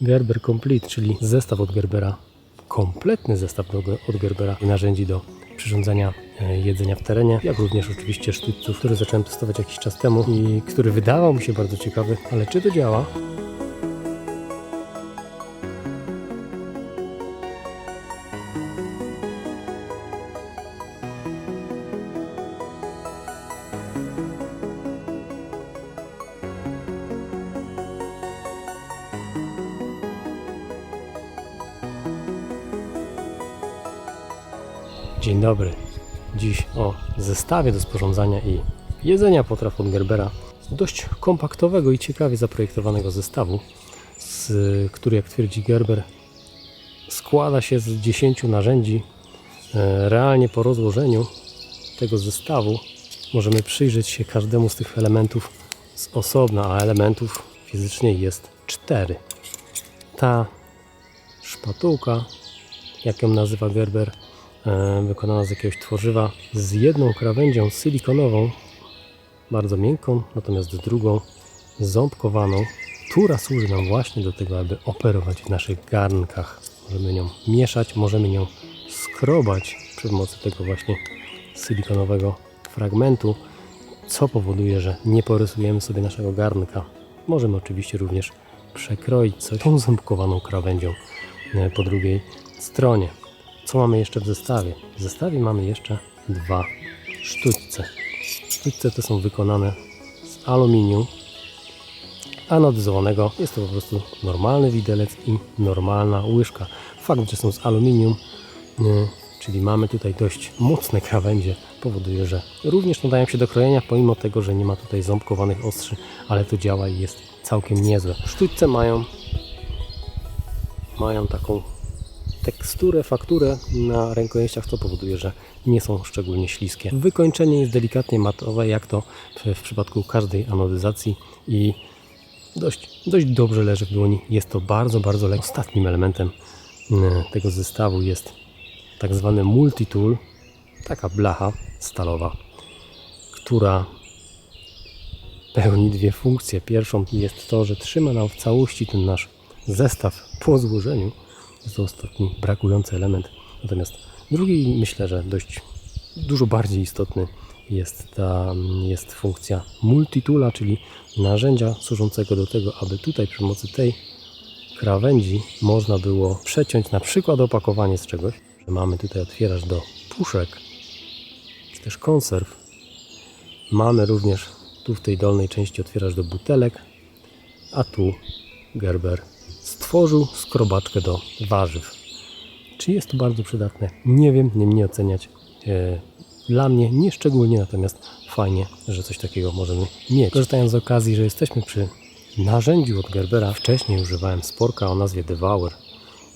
Gerber Complete, czyli zestaw od Gerbera, kompletny zestaw do, od Gerbera narzędzi do przyrządzania e, jedzenia w terenie, jak również oczywiście sztućców, który zacząłem testować jakiś czas temu i który wydawał mi się bardzo ciekawy, ale czy to działa? Dzień dobry. Dziś o zestawie do sporządzania i jedzenia potraw od Gerbera. Dość kompaktowego i ciekawie zaprojektowanego zestawu, z, który, jak twierdzi Gerber, składa się z 10 narzędzi. E, Realnie po rozłożeniu tego zestawu możemy przyjrzeć się każdemu z tych elementów z osobna, a elementów fizycznie jest 4. Ta szpatułka, jak ją nazywa Gerber, wykonana z jakiegoś tworzywa z jedną krawędzią silikonową, bardzo miękką, natomiast drugą ząbkowaną, która służy nam właśnie do tego, aby operować w naszych garnkach. Możemy nią mieszać, możemy nią skrobać przy pomocy tego właśnie silikonowego fragmentu, co powoduje, że nie porysujemy sobie naszego garnka. Możemy oczywiście również przekroić coś tą ząbkowaną krawędzią e, po drugiej stronie. Co mamy jeszcze w zestawie? W zestawie mamy jeszcze dwa sztućce. Sztućce te są wykonane z aluminium anodyzowanego. Jest to po prostu normalny widelec i normalna łyżka. Fakt, że są z aluminium, y, czyli mamy tutaj dość mocne krawędzie, powoduje, że również nadają się do krojenia, pomimo tego, że nie ma tutaj ząbkowanych ostrzy, ale to działa i jest całkiem niezłe. Sztućce mają mają taką teksturę, fakturę na rękojeściach, co powoduje, że nie są szczególnie śliskie. Wykończenie jest delikatnie matowe, jak to w, przypadku każdej anodyzacji i dość, dość dobrze leży w dłoni. Jest to bardzo, bardzo lekkie. Ostatnim elementem mm, tego zestawu jest tak zwany multitool, taka blacha stalowa, która pełni dwie funkcje. Pierwszą jest to, że trzyma nam w całości ten nasz zestaw po złożeniu. To ostatni brakujący element. Natomiast drugi, myślę, że dość dużo bardziej istotny jest ta jest funkcja multitoola, czyli narzędzia służącego do tego, aby tutaj przy pomocy tej krawędzi można było przeciąć na przykład opakowanie z czegoś. Mamy tutaj otwieracz do puszek, czy też konserw. Mamy również tu w tej dolnej części otwieracz do butelek, a tu Gerber stworzył skrobaczkę do warzyw. Czy jest to bardzo przydatne? Nie wiem, nie mnie oceniać. E, Dla mnie nie szczególnie, natomiast fajnie, że coś takiego możemy mieć. Korzystając z okazji, że jesteśmy przy narzędziu od Gerbera, wcześniej używałem sporka o nazwie Devour,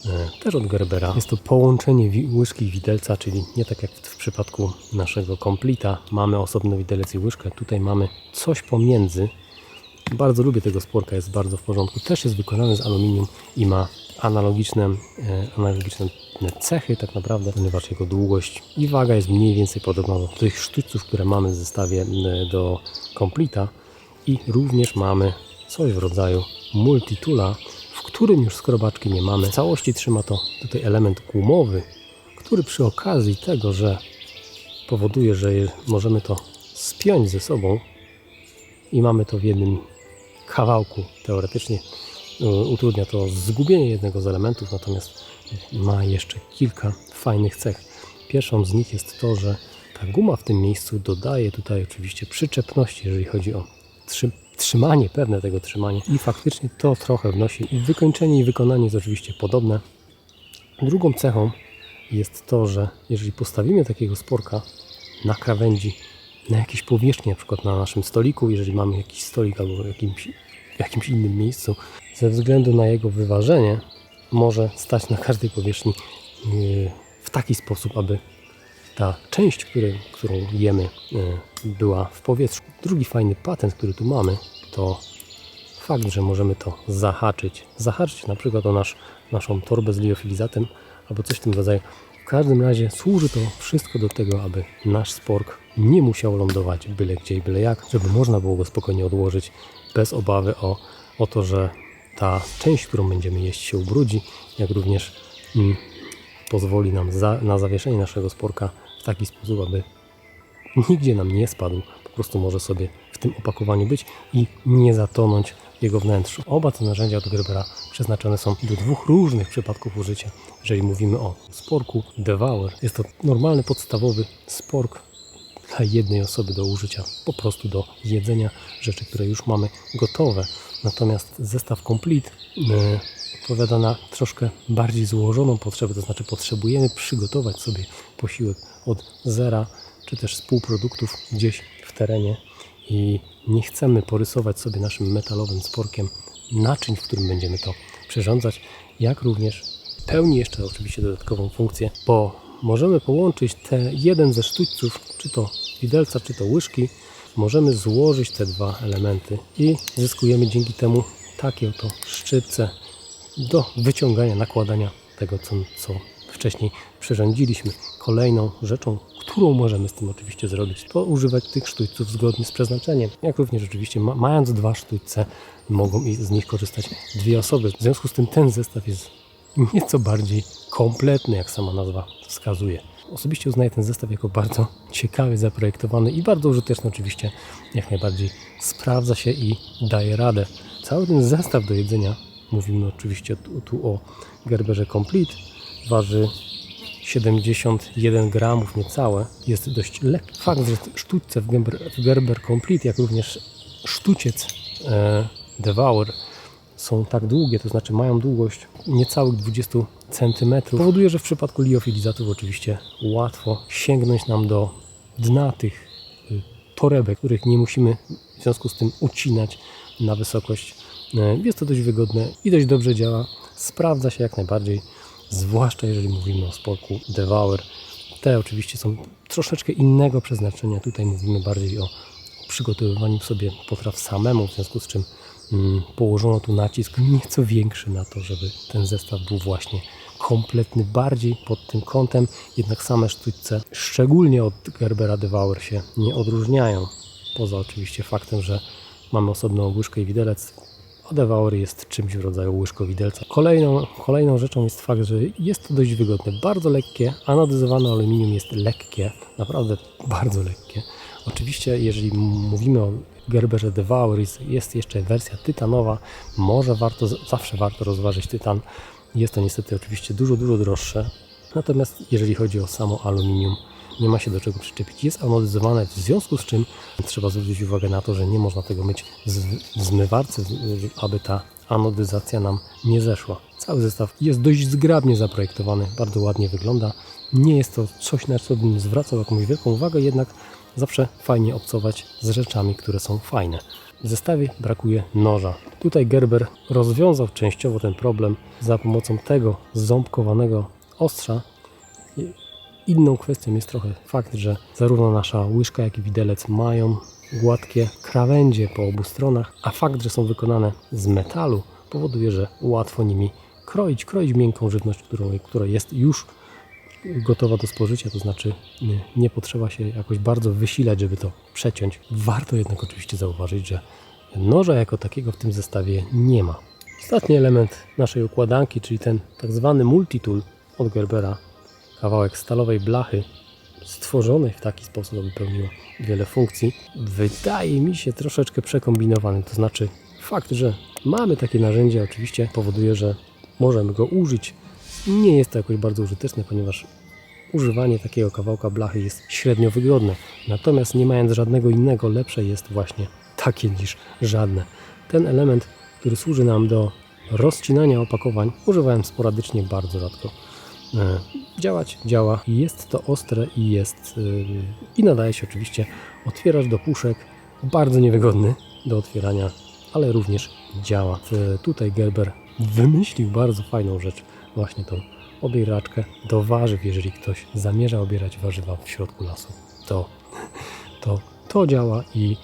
e, też od Gerbera. Jest to połączenie łyżki i widelca, czyli nie tak jak w przypadku naszego Complita, mamy osobny widelec i łyżkę, tutaj mamy coś pomiędzy, bardzo lubię tego sporka, jest bardzo w porządku. Też jest wykonany z aluminium i ma analogiczne, e, analogiczne cechy tak naprawdę, ponieważ jego długość i waga jest mniej więcej podobna do tych sztućców, które mamy w zestawie do Complita i również mamy coś w rodzaju multitula, w którym już skrobaczki nie mamy. W całości trzyma to tutaj element gumowy, który przy okazji tego, że powoduje, że możemy to spiąć ze sobą, i mamy to w jednym kawałku. Teoretycznie y, utrudnia to zgubienie jednego z elementów, natomiast ma jeszcze kilka fajnych cech. Pierwszą z nich jest to, że ta guma w tym miejscu dodaje tutaj oczywiście przyczepności, jeżeli chodzi o trzy, trzymanie, pewne tego trzymania i faktycznie to trochę wnosi. Wykończenie i wykonanie jest oczywiście podobne. Drugą cechą jest to, że jeżeli postawimy takiego sporka na krawędzi, na jakiejś powierzchni, na przykład na naszym stoliku, jeżeli mamy jakiś stolik albo jakimś, w jakimś innym miejscu, ze względu na jego wyważenie, może stać na każdej powierzchni yy, w taki sposób, aby ta część, który, którą jemy, yy, była w powietrzu. Drugi fajny patent, który tu mamy, to fakt, że możemy to zahaczyć. Zahaczyć na przykład o nasz, naszą torbę z liofilizatem albo coś w tym rodzaju. W każdym razie służy to wszystko do tego, aby nasz spork nie musiał lądować byle gdzie i byle jak, żeby można było go spokojnie odłożyć bez obawy o, o to, że ta część, którą będziemy jeść się ubrudzi, jak również mm, pozwoli nam za, na zawieszenie naszego sporka w taki sposób, aby nigdzie nam nie spadł, po prostu może sobie w tym opakowaniu być i nie zatonąć w jego wnętrzu. Oba te narzędzia od Gerbera przeznaczone są do dwóch różnych przypadków użycia. Jeżeli mówimy o sporku Devour, jest to normalny, podstawowy spork dla jednej osoby do użycia, po prostu do jedzenia rzeczy, które już mamy gotowe. Natomiast zestaw Complete yy, odpowiada na troszkę bardziej złożoną potrzebę, to znaczy potrzebujemy przygotować sobie posiłek od zera, czy też z półproduktów gdzieś w terenie i nie chcemy porysować sobie naszym metalowym sporkiem naczyń, w którym będziemy to przyrządzać, jak również pełni jeszcze oczywiście dodatkową funkcję, bo możemy połączyć te jeden ze sztućców, czy to widelca, czy to łyżki, możemy złożyć te dwa elementy i zyskujemy dzięki temu takie oto szczypce do wyciągania, nakładania tego, co, co wcześniej przyrządziliśmy. Kolejną rzeczą, którą możemy z tym oczywiście zrobić, to używać tych sztućców zgodnie z przeznaczeniem. Jak również oczywiście ma, mając dwa sztućce, mogą z nich korzystać dwie osoby. W związku z tym ten zestaw jest nieco bardziej kompletny, jak sama nazwa wskazuje. Osobiście uznaję ten zestaw jako bardzo ciekawy, zaprojektowany i bardzo użyteczny oczywiście. Jak najbardziej sprawdza się i daje radę. Cały ten zestaw do jedzenia, mówimy oczywiście tu, tu o Gerberze Complete, waży 71 gramów niecałe. Jest dość lekki. Fakt, że sztućce w Gerber, w Gerber Complete, jak również sztuciec e, Devour są tak długie, to znaczy mają długość niecałych 20 cm, powoduje, że w przypadku liofilizatów oczywiście łatwo sięgnąć nam do dna tych y, torebek, których nie musimy w związku z tym ucinać na wysokość. E, Jest to dość wygodne i dość dobrze działa. Sprawdza się jak najbardziej, zwłaszcza jeżeli mówimy o sporku Devour. Te oczywiście są troszeczkę innego przeznaczenia. Tutaj mówimy bardziej o przygotowywaniu sobie potraw samemu, w związku z czym położono tu nacisk nieco większy na to, żeby ten zestaw był właśnie kompletny, bardziej pod tym kątem. Jednak same sztućce, szczególnie od Gerbera Devour się nie odróżniają. Poza oczywiście faktem, że mamy osobną łyżkę i widelec, a Devour jest czymś w rodzaju łyżkowidelca. Kolejną, kolejną rzeczą jest fakt, że jest to dość wygodne, bardzo lekkie, anodyzowane aluminium jest lekkie, naprawdę bardzo lekkie. Oczywiście, jeżeli mówimy o Gerberze Devour, jest, jest jeszcze wersja tytanowa, może warto, zawsze warto rozważyć tytan. Jest to niestety oczywiście dużo, dużo droższe. Natomiast jeżeli chodzi o samo aluminium, nie ma się do czego przyczepić. Jest anodyzowane, w związku z czym trzeba zwrócić uwagę na to, że nie można tego mieć w zmywarce, aby ta anodyzacja nam nie zeszła. Cały zestaw jest dość zgrabnie zaprojektowany, bardzo ładnie wygląda. Nie jest to coś, na co bym zwracał jakąś wielką uwagę, jednak zawsze fajnie obcować z rzeczami, które są fajne. W zestawie brakuje noża. Tutaj Gerber rozwiązał częściowo ten problem za pomocą tego ząbkowanego ostrza. Inną kwestią jest trochę fakt, że zarówno nasza łyżka, jak i widelec mają gładkie krawędzie po obu stronach, a fakt, że są wykonane z metalu powoduje, że łatwo nimi kroić, kroić miękką żywność, która jest już gotowa do spożycia, to znaczy nie, nie potrzeba się jakoś bardzo wysilać, żeby to przeciąć. Warto jednak oczywiście zauważyć, że noża jako takiego w tym zestawie nie ma. Ostatni element naszej układanki, czyli ten tak zwany multitool od Gerbera, kawałek stalowej blachy stworzonej w taki sposób, aby pełniła wiele funkcji, wydaje mi się troszeczkę przekombinowany. To znaczy fakt, że mamy takie narzędzie oczywiście powoduje, że możemy go użyć. Nie jest to jakoś bardzo użyteczne, ponieważ używanie takiego kawałka blachy jest średnio wygodne. Natomiast nie mając żadnego innego, lepsze jest właśnie takie niż żadne. Ten element, który służy nam do rozcinania opakowań, używałem sporadycznie, bardzo rzadko. E, Działać działa, jest to ostre i jest yy, i nadaje się oczywiście otwieracz do puszek, bardzo niewygodny do otwierania, ale również działa. E, Tutaj Gerber wymyślił bardzo fajną rzecz, właśnie tą obieraczkę do warzyw, jeżeli ktoś zamierza obierać warzywa w środku lasu, to to, to działa i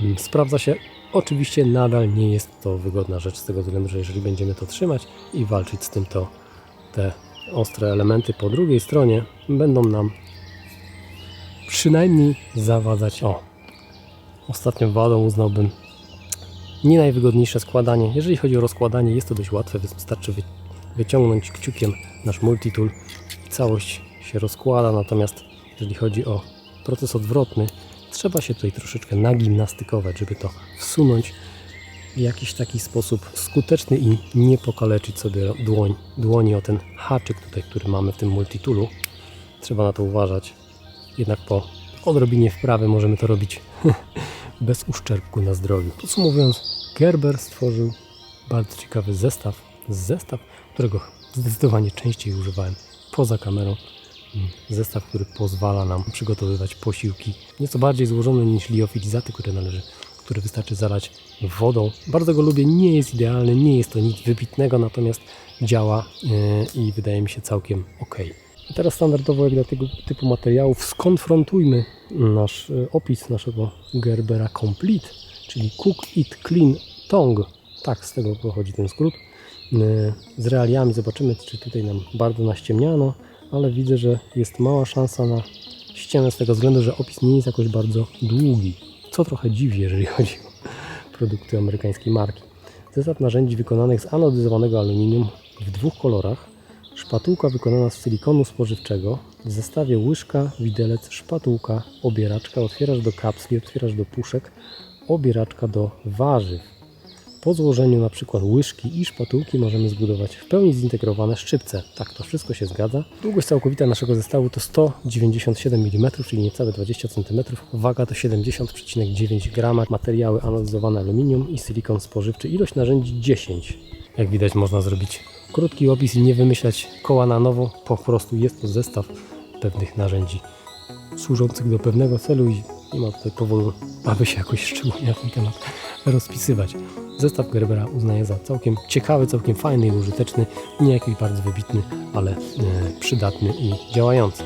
mm, sprawdza się. Oczywiście nadal nie jest to wygodna rzecz z tego względu, że jeżeli będziemy to trzymać i walczyć z tym, to te ostre elementy po drugiej stronie będą nam przynajmniej zawadzać. O, ostatnią wadą uznałbym Nie najwygodniejsze składanie. Jeżeli chodzi o rozkładanie, jest to dość łatwe, wystarczy wy, wyciągnąć kciukiem nasz multitool i całość się rozkłada. Natomiast jeżeli chodzi o proces odwrotny, trzeba się tutaj troszeczkę nagimnastykować, żeby to wsunąć w jakiś taki sposób skuteczny i nie pokaleczyć sobie dłoń, dłoni o ten haczyk tutaj, który mamy w tym multitoolu. Trzeba na to uważać. Jednak po odrobinie wprawy możemy to robić bez uszczerbku na zdrowiu. Podsumowując, Gerber stworzył bardzo ciekawy zestaw. Zestaw, którego zdecydowanie częściej używałem poza kamerą. Mm, Zestaw, który pozwala nam przygotowywać posiłki nieco bardziej złożone niż liofilizaty, które należy, które wystarczy zalać wodą. Bardzo go lubię, nie jest idealny, nie jest to nic wybitnego, natomiast działa yy, i wydaje mi się całkiem ok. Teraz standardowo jak dla tego typu materiałów skonfrontujmy nasz e, opis naszego Gerbera Complete, czyli Cook It Clean Tong. Tak, z tego pochodzi ten skrót. E, Z realiami zobaczymy, czy tutaj nam bardzo naściemniano, ale widzę, że jest mała szansa na ściemę z tego względu, że opis nie jest jakoś bardzo długi. Co trochę dziwi, jeżeli chodzi o produkty amerykańskiej marki. Zestaw narzędzi wykonanych z anodyzowanego aluminium w dwóch kolorach. Szpatułka wykonana z silikonu spożywczego. W zestawie łyżka, widelec, szpatułka, obieraczka. Otwierasz do kapsli, otwierasz do puszek, obieraczka do warzyw. Po złożeniu na przykład łyżki i szpatułki możemy zbudować w pełni zintegrowane szczypce. Tak, to wszystko się zgadza. Długość całkowita naszego zestawu to 197 mm, czyli niecałe 20 cm. Waga to 70,9 g. Materiały anodyzowane aluminium i silikon spożywczy. Ilość narzędzi 10. Jak widać można zrobić krótki opis i nie wymyślać koła na nowo. Po prostu jest to zestaw pewnych narzędzi służących do pewnego celu i nie ma tutaj powodu, aby się jakoś szczególnie na ten temat rozpisywać. Zestaw Gerbera uznaję za całkiem ciekawy, całkiem fajny i użyteczny, nie jakiś bardzo wybitny, ale e, przydatny i działający.